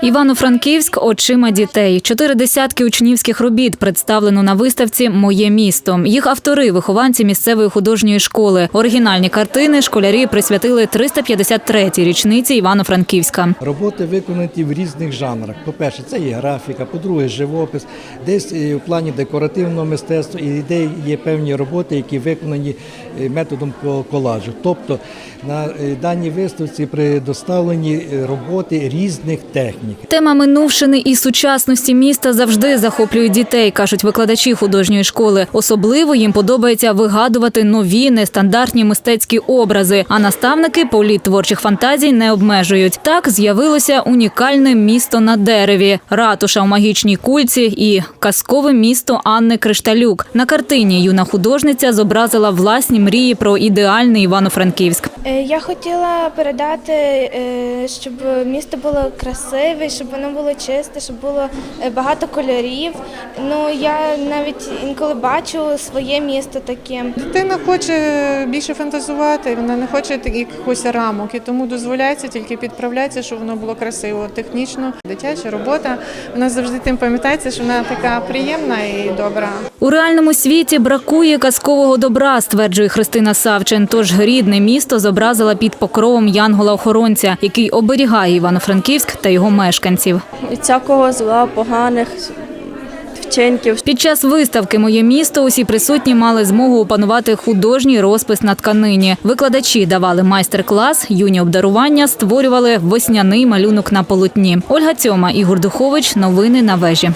Івано-Франківськ очима дітей. Чотири десятки учнівських робіт представлено на виставці Моє місто. Їх автори вихованці місцевої художньої школи. Оригінальні картини школярі присвятили 353-й річниці Івано-Франківська. Роботи виконані в різних жанрах. По-перше, це є графіка, по-друге, живопис, десь е, в плані декоративного мистецтва і де є певні роботи, які виконані е, методом ко- колажу. Тобто на е, даній виставці предоставлені е, роботи різних технік. Тема минувшини і сучасності міста завжди захоплює дітей, кажуть викладачі художньої школи. Особливо їм подобається вигадувати нові нестандартні мистецькі образи. А наставники політ творчих фантазій не обмежують. Так з'явилося унікальне місто на дереві, ратуша у магічній кульці і казкове місто Анни Кришталюк. На картині юна художниця зобразила власні мрії про ідеальний Івано-Франківськ. Е, Я хотіла передати, е, щоб місто було красиве, щоб воно було чисте, щоб було е, багато кольорів. Ну я навіть інколи бачу своє місто таким. Дитина хоче більше фантазувати, вона не хоче якихось рамок, і тому дозволяється тільки підправляється, щоб воно було красиво, технічно. Дитяча робота вона завжди тим пам'ятається, що вона така приємна і добра. У реальному світі бракує казкового добра, стверджує Христина Савчин. Тож рідне місто зобразила під покровом Янгола-охоронця, який оберігає Івано-Франківськ та його мешканців. від всякого зла, поганих. Під час виставки Моє місто усі присутні мали змогу опанувати художній розпис на тканині. Викладачі давали майстер-клас, юні обдарування створювали весняний малюнок на полотні. Ольга Цьома, Ігор Духович. Новини на вежі.